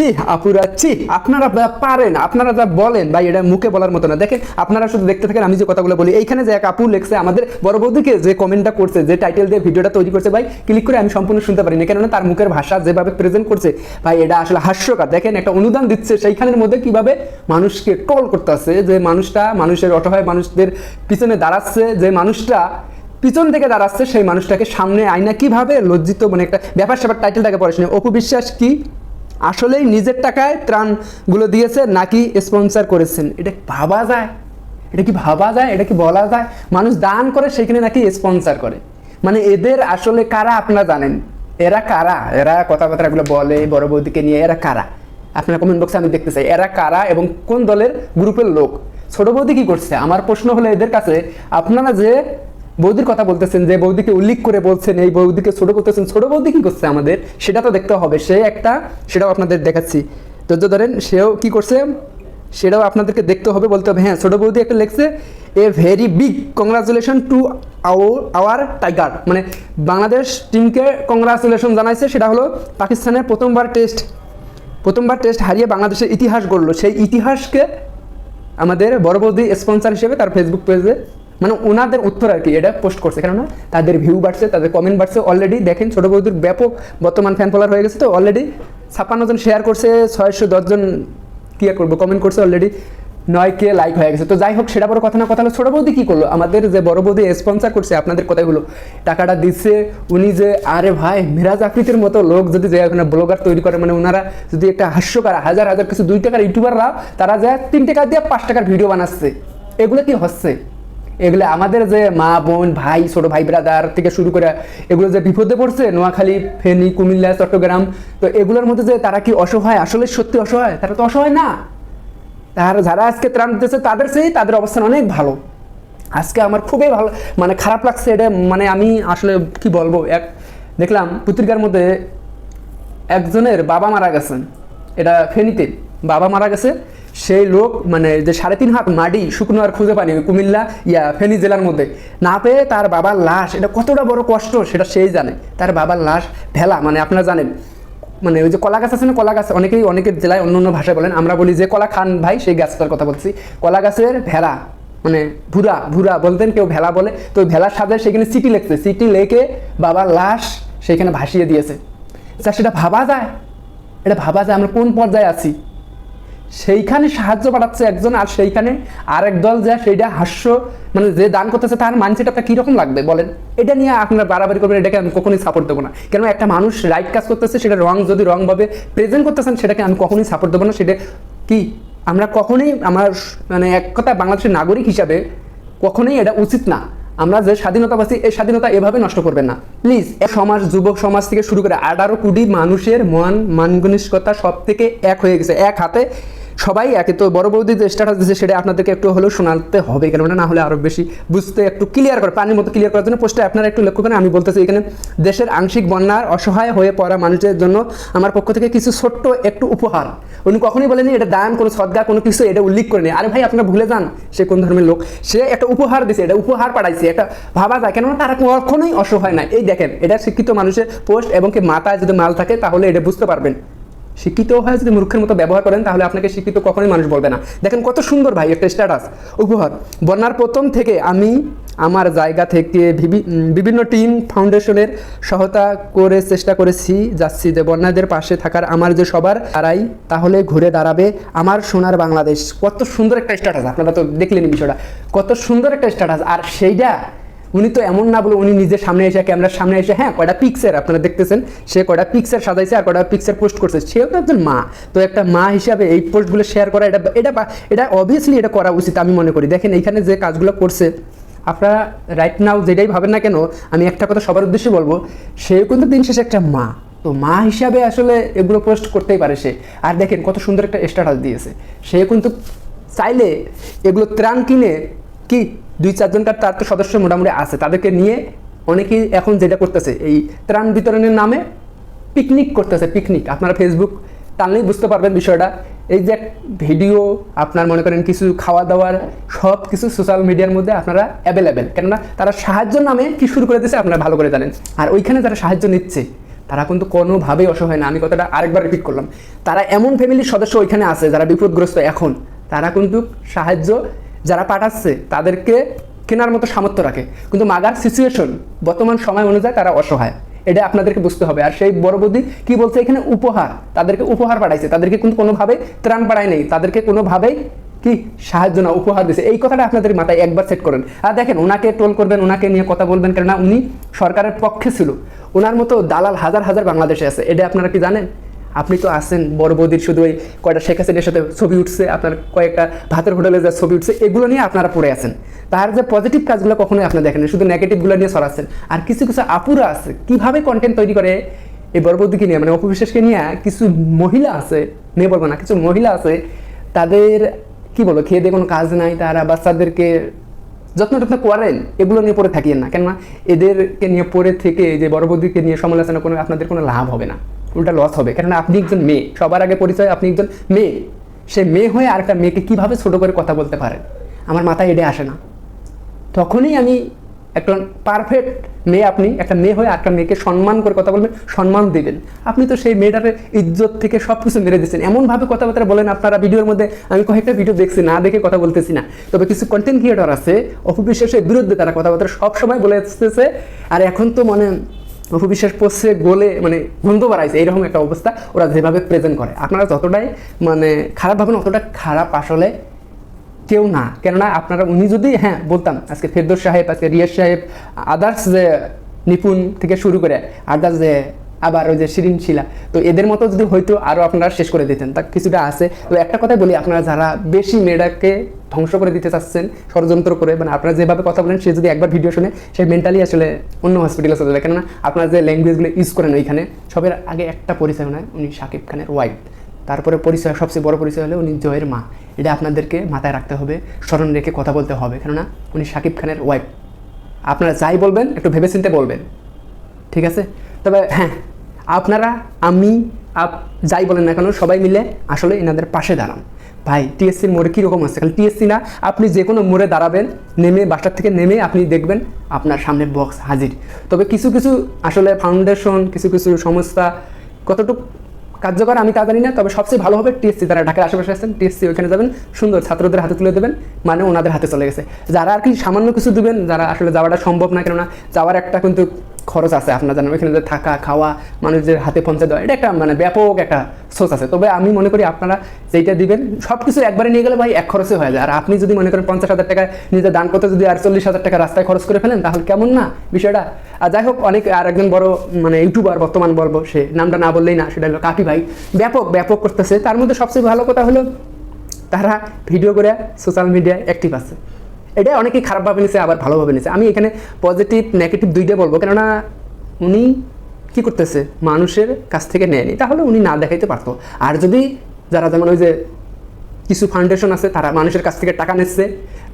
চি আপুরা চি আপনারা যা পারেন, আপনারা যা বলেন, ভাই, এটা মুখে বলার মতো না। দেখেন, আপনারা শুধু দেখতে থাকেন, আমি যে কথাগুলো বলি, এইখানে যে এক আপু লেখছে আমাদের বড় বৌদিকে যে কমেন্টটা করছে, যে টাইটেল দিয়ে ভিডিওটা তৈরি করছে, ভাই ক্লিক করে আমি সম্পূর্ণ শুনতে পারিনি, কেননা তার মুখের ভাষা যেভাবে প্রেজেন্ট করছে, ভাই, এটা আসলে হাস্যকর। দেখেন, একটা অনুদান দিচ্ছে, সেইখানের মধ্যে কীভাবে মানুষকে ট্রল করতেছে, যে মানুষটা মানুষের অসহায় মানুষদের পিছনে দাঁড়াচ্ছে, যে মানুষটা পিছন থেকে দাঁড়াচ্ছে, সেই মানুষটাকে সামনে আয়না কীভাবে লজ্জিত মানে একটা ব্যাপার স্যাপার টাইটেলটাকে পড়ে শুনে। অপু বিশ্বাস কি? আসলেই নিজের টাকায় ত্রাণগুলো দিয়েছে নাকি স্পন্সর করেছেন? এটা ভাবা যায়? এটা কি ভাবা যায়? এটা কি বলা যায়? মানুষ দান করে সেখানে নাকি স্পন্সর করে। মানে এদের আসলে কারা আপনারা জানেন? এরা কারা? এরা কথাবার্তাগুলো বলে, বড় বৌদিকে নিয়ে, এরা কারা? আপনার কমেন্ট বক্সে আমি দেখতে চাই। এরা কারা এবং কোন দলের গ্রুপের লোক? ছোট বৌদি কি করছে? আমার প্রশ্ন হলো এদের কাছে, আপনারা যে বৌদির কথা বলতেছেন যে বৌদিকে উল্লেখ করে বলছেন, এই বৌদিকে ছোট করতেছেন ছোট বৌদি কি করছে আমাদের? সেটা তো দেখতে হবে। সে একটা, সেটাও আপনাদের দেখাচ্ছি। ধৈর্য ধরেন, সেও কি করছে? সেটাও আপনাদেরকে দেখতে হবে, বলতে হবে হ্যাঁ ছোট বৌদি একটা লিখছে, a very big congratulation to our tiger. মানে বাংলাদেশ টিমকে কংগ্রাচুলেশন জানাইছে, সেটা হলো পাকিস্তানের প্রথমবার টেস্ট। প্রথমবার টেস্ট হারিয়ে বাংলাদেশের ইতিহাস গড়লো। সেই ইতিহাসকে আমাদের বড় বৌদি স্পন্সর হিসেবে তার ফেসবুক পেজে মানে ওনাদের উত্তর আর কি, এটা পোস্ট করছে। কেননা তাদের ভিউ বাড়ছে, তাদের কমেন্ট বাড়ছে। অলরেডি দেখেন ছোট বৌদির ব্যাপক বর্তমান ফ্যান ফলোয়ার হয়ে গেছে তো অলরেডি ছাপ্পান্ন জন শেয়ার করছে, ছয়শো দশজন কি করব কমেন্ট করছে অলরেডি নয় কে লাইক হয়ে গেছে। তো যাই হোক, সেটা বড় কথা না, কথা হলো ছোট বৌদি কি করল? আমাদের যে বড় বৌদি স্পন্সর করছে আপনাদের কথাগুলো, টাকাটা দিচ্ছে, উনি যে, আরে ভাই, মিরাজ আকৃতির মতো লোক যদি যে এখানে ব্লগার তৈরি করে মানে ওনারা যদি একটা হাস্যকার, হাজার হাজার কিছু, দুই টাকার ইউটিউবাররা তারা যায় তিন টাকা দিয়ে পাঁচ টাকার ভিডিও বানাচ্ছে, এগুলো কি হচ্ছে? এগুলো আমাদের যে মা, বোন, ভাই, ছোট ভাই ব্রাদার থেকে শুরু করে এগুলো যে বিপদে পড়ছে, নোয়াখালী, ফেনী, কুমিল্লা, চট্টগ্রাম, তো এগুলোর মধ্যে যে তারা কি অসহায়? আসলে সত্যি অসহায়? তারা তো অসহায় না। তার যারা আজকে ত্রাণ দিতেছে, তাদের সেই তাদের অবস্থান অনেক ভালো। আজকে আমার খুবই ভালো মানে খারাপ লাগছে এটা মানে আমি আসলে কি বলব? এক, দেখলাম পত্রিকার মধ্যে একজনের বাবা মারা গেছেন। এটা ফেনীতে। বাবা মারা গেছে। সেই লোক মানে যে সাড়ে তিন হাত মাটি শুকনো আর খুঁজে পানি কুমিল্লা, ইয়া, ফেনী জেলার মধ্যে। না পেয়ে তার বাবার লাশ, এটা কতটা বড় কষ্ট, সেটা সেই জানে। তার বাবার লাশ ভেলা মানে আপনারা জানেন মানে ওই যে কলা গাছ আছে না, কলা গাছ, অনেকেই অনেকের জেলায় অন্য অন্য ভাষায় বলেন, আমরা বলি যে কলা খান ভাই, সেই গাছটার কথা বলছি। কলা গাছের ভেলা মানে ভুরা ভুরা বলতেন, কেউ ভেলা বলে। তো ভেলার সাথে সেখানে সিটি লেখছে, সিটি লেখে বাবার লাশ সেখানে ভাসিয়ে দিয়েছে। স্যার সেটা ভাবা যায়? এটা ভাবা যায়, আমরা কোন পর্যায়ে আছি? সেইখানে সাহায্য পাঠাচ্ছে একজন আর সেইখানে আরেক দল যা সেইটা হাস্য মানে যে দান করতেছে তার মানসিক আপনার কীরকম লাগবে বলেন? এটা নিয়ে আপনারা বাড়াবাড়ি করবেন, এটাকে আমি কখনোই সাপোর্ট দেবো না। কেন একটা মানুষ রাইট কাজ করতেছে, সেটা রং যদি রংভাবে প্রেজেন্ট করতেছেন, সেটাকে আমি কখনোই সাপোর্ট দেবো না। সেটা কি, আমরা কখনোই আমার মানে এক কথা বাংলাদেশের নাগরিক হিসাবে কখনোই এটা উচিত না। আমরা যে স্বাধীনতা পাচ্ছি এই স্বাধীনতা এভাবে নষ্ট করবেন না। প্লিজ সমাজ, যুবক সমাজ থেকে শুরু করে আঠারো কোটি মানুষের মন মানগনিষ্ঠতা সব থেকে এক হয়ে গেছে। এক হাতে সবাই একে তো বড় বৌদি যে স্ট্যাটাস দিচ্ছে সেটা আপনাদেরকে একটু হলেও শোনাতে হবে, কেননা না হলে আরও বেশি বুঝতে একটু ক্লিয়ার করে, পানির মতো ক্লিয়ার করার জন্য পোস্টে আপনারা একটু লক্ষ্য করেন, আমি বলতেছি এখানে, দেশের আংশিক বন্যার অসহায় হয়ে পড়া মানুষের জন্য আমার পক্ষ থেকে কিছু ছোট্ট একটু উপহার। উনি কখনোই বলেনি এটা দান, কোনো সদ্গা কোনো কিছু, এটা উল্লেখ করেনি। আরে ভাই, আপনারা ভুলে যান সে কোন ধর্মের লোক। সে একটা উপহার দিছে এটা উপহার পাঠাইছে, এটা ভাবা যায়, কেননা তারা কখনোই অসহায় না এই দেখেন, এটা শিক্ষিত মানুষের পোস্ট এবং কি মাথায় যদি মাল থাকে তাহলে এটা বুঝতে পারবেন। শিক্ষিত হয়ে যদি মূর্খের মতো ব্যবহার করেন, তাহলে আপনাকে শিক্ষিত কখনোই মানুষ বলবে না। দেখেন কত সুন্দর ভাই, একটা স্ট্যাটাস উপহার বন্যার প্রথম থেকে আমি আমার জায়গা থেকে বিভি- বিভিন্ন টিম ফাউন্ডেশনের সহায়তা করে চেষ্টা করেছি, যাচ্ছি যে বন্যাদের পাশে থাকার আমার যে সবার তারাই তাহলে ঘুরে দাঁড়াবে আমার সোনার বাংলাদেশ। কত সুন্দর একটা স্ট্যাটাস আপনারা তো দেখলেন বিষয়টা। কত সুন্দর একটা স্ট্যাটাস আর সেইটা উনি তো এমন না বলে উনি নিজের সামনে এসে ক্যামেরার সামনে এসে হ্যাঁ কয়টা পিক্সের আপনারা দেখতেছেন? সে কয়টা পিক্সের সাজাইছে আর কয়টা পিক্সের পোস্ট করছে। সেও তো একজন মা। তো একটা মা হিসাবে এই পোস্টগুলো শেয়ার করা, এটা এটা এটা অবভিয়াসলি এটা করা উচিত আমি মনে করি। দেখেন এইখানে যে কাজগুলো করছে, আপনারা রাইট নাও যেটাই ভাবেন না কেন, আমি একটা কথা সবার উদ্দেশ্যে বলব, সেও কিন্তু দিন শেষে একটা মা। তো মা হিসাবে আসলে এগুলো পোস্ট করতেই পারে সে। আর দেখেন কত সুন্দর একটা স্ট্যাটাস দিয়েছে। সে কিন্তু চাইলে এগুলো ত্রাণ কিনে কি দুই চারজনকার তার তো সদস্য মোটামুটি আছে। তাদেরকে নিয়ে অনেকেই এখন যেটা করতেছে, এই ত্রাণ বিতরণের নামে পিকনিক করতেছে পিকনিক আপনারা ফেসবুক টানলেই বুঝতে পারবেন বিষয়টা। এই যে ভিডিও আপনার মনে করেন কিছু খাওয়া দাওয়ার, সব কিছু সোশ্যাল মিডিয়ার মধ্যে আপনারা অ্যাভেলেবেল কেননা তারা সাহায্য নামে কি শুরু করে দিয়েছে আপনারা ভালো করে জানেন। আর ওইখানে যারা সাহায্য নিচ্ছে, তারা কিন্তু কোনোভাবেই অসহায় না। আমি কথাটা আরেকবার রিপিট করলাম। তারা এমন ফ্যামিলির সদস্য ওইখানে আছে, যারা বিপদগ্রস্ত এখন। তারা কিন্তু সাহায্য যারা পাঠাচ্ছে তাদেরকে কেনার মতো সামর্থ্য রাখে। কিন্তু মাগার সিচুয়েশন বর্তমান সময় অনুযায়ী তারা অসহায়। এটা আপনাদেরকে বুঝতে হবে। আর সেই বড় বৌদি কি বলছে? এখানে উপহার। তাদেরকে উপহার পাঠাইছে। তাদেরকে কিন্তু কোনোভাবে ত্রাণ পাঠায় নেই। তাদেরকে কোনোভাবেই কি সাহায্য না, উপহার দিছে। এই কথাটা আপনাদের মাথায় একবার সেট করেন। আর দেখেন, ওনাকে টোল করবেন, ওনাকে নিয়ে কথা বলবেন কেননা উনি সরকারের পক্ষে ছিল। ওনার মতো দালাল হাজার হাজার বাংলাদেশে আছে। এটা আপনারা কি জানেন? আপনি তো আছেন, বড় বৌদির শুধু ওই কয়টা শেখ হাসিনের সাথে ছবি উঠছে, আপনার কয়েকটা ভাতের হোটেলে যা ছবি উঠছে, এগুলো নিয়ে আপনারা পড়ে আছেন। তার যে পজিটিভ কাজগুলো কখনোই আপনি দেখেন শুধু নেগেটিভগুলো নিয়ে সরাচ্ছেন আর কিছু কিছু আপুরা আছে, কীভাবে কন্টেন্ট তৈরি করে এই বড় বৌদিকে নিয়ে মানে অপবিশ্বাসকে নিয়ে কিছু মহিলা আছে, মেয়ে বলব না, কিছু মহিলা আছে, তাদের কি বলব, খেয়ে দিয়ে কোনো কাজ নাই, তারা বাচ্চাদেরকে যত্ন টত্ন করেন, এগুলো নিয়ে পড়ে থাকিয়েন না। কেননা এদেরকে নিয়ে পড়ে থেকে যে বড় নিয়ে সমালোচনা কোনো আপনাদের কোনো লাভ হবে না। উল্টা লস হবে। কেননা আপনি একজন মেয়ে, সবার আগে পরিচয় আপনি একজন মেয়ে। সে মেয়ে হয়ে আর একটা মেয়েকে কীভাবে ছোট করে কথা বলতে পারেন আমার মাথায় এটা আসে না। তখনই আমি একটা পারফেক্ট মেয়ে আপনি, একটা মেয়ে হয়ে একটা মেয়েকে সম্মান করে কথা বলবেন, সম্মান দিবেন। আপনি তো সেই মেয়েটার ইজ্জত থেকে সব কিছু মেরে দিচ্ছেন। এমনভাবে কথাবার্তা বলেন আপনারা ভিডিওর মধ্যে। আমি কয়েকটা ভিডিও দেখছি, না দেখে কথা বলতেছি না। তবে কিছু কন্টেন্ট ক্রিয়েটর আছে অপবিশ্বাসের বিরুদ্ধে তারা কথাবার্তা সবসময় বলে আসতেছে আর এখন তো মানে অপবিশ্বাস পড়ছে গোলে মানে গন্ধ বাড়াইছে, এইরকম একটা অবস্থা ওরা যেভাবে প্রেজেন্ট করে। আপনারা যতটাই মানে খারাপ ভাবেন, অতটা খারাপ আসলে কেউ না। কেননা আপনারা, উনি যদি হ্যাঁ বলতাম, আজকে ফেরদোর সাহেব, আজকে রিয়াজ সাহেব, আদার্স যে নিপুণ থেকে শুরু করে আদার্স যে আবার ওই যে শিরিন শিলা তো এদের মতো যদি হয়তো আরও আপনারা শেষ করে দিতেন, তা কিছুটা আছে। তো একটা কথাই বলি, আপনারা যারা বেশি মেয়েটাকে ধ্বংস করে দিতে চাচ্ছেন, ষড়যন্ত্র করে মানে আপনারা যেভাবে কথা বলেন, সে যদি একবার ভিডিও শুনে, সে মেন্টালি আসলে অন্য হসপিটালে চলে যাবে কেননা আপনারা যে ল্যাঙ্গুয়েজগুলো ইউজ করেন ওইখানে, সবের আগে একটা পরিচয় নয় উনি শাকিব খানের ওয়াইফ তারপরে পরিচয়, সবচেয়ে বড় পরিচয় হলো উনি জয়ের মা। এটা আপনাদেরকে মাথায় রাখতে হবে, স্মরণ রেখে কথা বলতে হবে, কেননা উনি শাকিব খানের ওয়াইফ আপনারা যাই বলবেন, একটু ভেবেচিন্তে বলবেন। ঠিক আছে? তবে হ্যাঁ আপনারা, আমি, আপ, যাই বলেন না কেন, সবাই মিলে আসলে এনাদের পাশে দাঁড়ান। ভাই টিএসসির মোড়ে কীরকম আছে? খালি টিএসসি না, আপনি যে কোনো মোড়ে দাঁড়াবেন, নেমে বাসার থেকে নেমে আপনি দেখবেন আপনার সামনে বক্স হাজির। তবে কিছু কিছু আসলে ফাউন্ডেশন কিছু কিছু সংস্থা কতটুকু কার্যকর আমি তা জানি না, তবে সবচেয়ে ভালো হবে টিএসসি। যারা ঢাকার আশেপাশে আছেন, টিএসসি ওইখানে যাবেন, সুন্দর ছাত্রদের হাতে তুলে দেবেন মানে ওনাদের হাতে চলে গেছে। যারা আর কি সামান্য কিছু দেবেন, যারা আসলে যাওয়াটা সম্ভব না, কেননা যাওয়ার একটা কিন্তু খরচ আছে, আপনার জানেন, ওইখানে যে থাকা, খাওয়া, মানুষদের হাতে পৌঁছে দেওয়া, এটা একটা মানে ব্যাপক একটা সোর্স আছে। তবে আমি মনে করি আপনারা যেটা দিবেন সব কিছু একবারে নিয়ে গেলে ভাই এক খরচে হয়ে যায়। আর আপনি যদি মনে করেন পঞ্চাশ হাজার টাকা নিজে দান করতে যদি আর চল্লিশ হাজার টাকা রাস্তায় খরচ করে ফেলেন, তাহলে কেমন না বিষয়টা? আর যাই হোক, অনেক, আর একজন বড় মানে ইউটিউবার বর্তমান বলব, সে নামটা না বললেই না, সেটা হলো কাকি ভাই। ব্যাপক ব্যাপক করতেছে। তার মধ্যে সবচেয়ে ভালো কথা হলো, তারা ভিডিও করে সোশ্যাল মিডিয়ায় অ্যাক্টিভ আছে। এটা অনেকেই খারাপভাবে নিছে, আবার ভালোভাবে নিছে। আমি এখানে পজিটিভ নেগেটিভ দুইটা বলব, কেননা উনি কি করতেছে? মানুষের কাছ থেকে নেয়নি। তাহলে উনি না দেখাইতে পারতো। আর যদি যারা যেমন ওই যে কিছু ফাউন্ডেশন আছে, তারা মানুষের কাছ থেকে টাকা নিচ্ছে,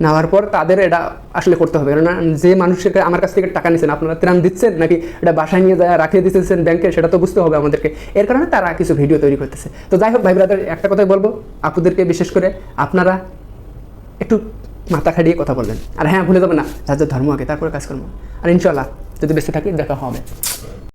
নেওয়ার পর তাদের এটা আসলে করতে হবে। কেননা যে মানুষের আমার কাছ থেকে টাকা নিচ্ছেন আপনারা ত্রাণ দিচ্ছেন, নাকি এটা বাসায় নিয়ে যায়, রাখিয়ে দিতেছেন ব্যাংকে, সেটা তো বুঝতে হবে আমাদেরকে। এর কারণে তারা কিছু ভিডিও তৈরি করতেছে। তো যাই হোক ভাই ব্রাদার একটা কথাই বলব। আপুদেরকে বিশেষ করে আপনারা একটু মাথা খাটিয়ে কথা বললেন। আর হ্যাঁ ভুলে যাবে না, যার ধর্ম আগে, তারপরে কাজ আর ইনশাল্লাহ যদি বেঁচে থাকি, দেখা হবে।